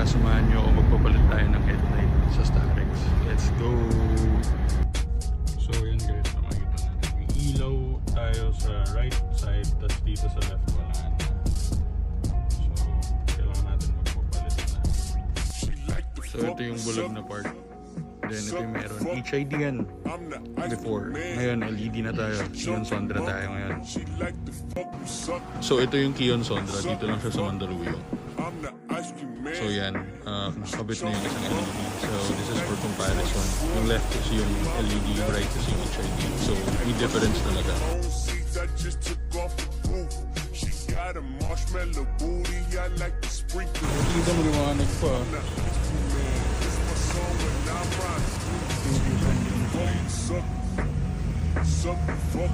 Tara, samahan nyo ako magpapalit tayo ng headlight sa Starex. Let's go! So yun guys, makikita natin. May ilaw tayo sa right side, tapos dito sa left wala na. So, kailangan natin magpapalit na. So ito yung bulag na part. Then ito yung meron. HID yan before. Ngayon LED na tayo. Kion Sondra tayo ngayon. So ito yung Kion Sondra. Dito lang siya sa Mandaluyong. So yan, uh, nakabit na yung isang LED. So this is for comparison. Yung left is yung LED, yung right is yung HID. So may difference talaga. Got a marshmallow booty, I like to sprinkle. Nakikita mo liwanag pa. Suck, suck the fuck.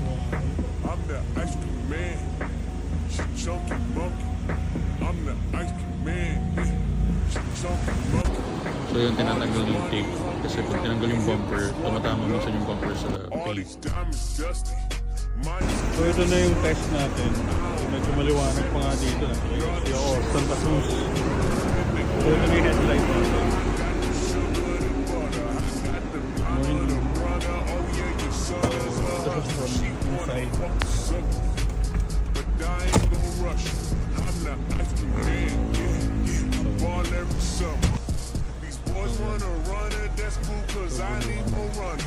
I'm the ice cream man. She chunky monkey. So yun, tinatanggal yung tape. Kasi kung tinanggal yung bumper, tumatama minsan yung bumper sa paint. So ito na yung test natin. Medyo maliwanag pa nga dito. Nakikita ko, Santa Cruz. So ito na headlight ano natin. Ito sa inside. wanna run cause I need more running.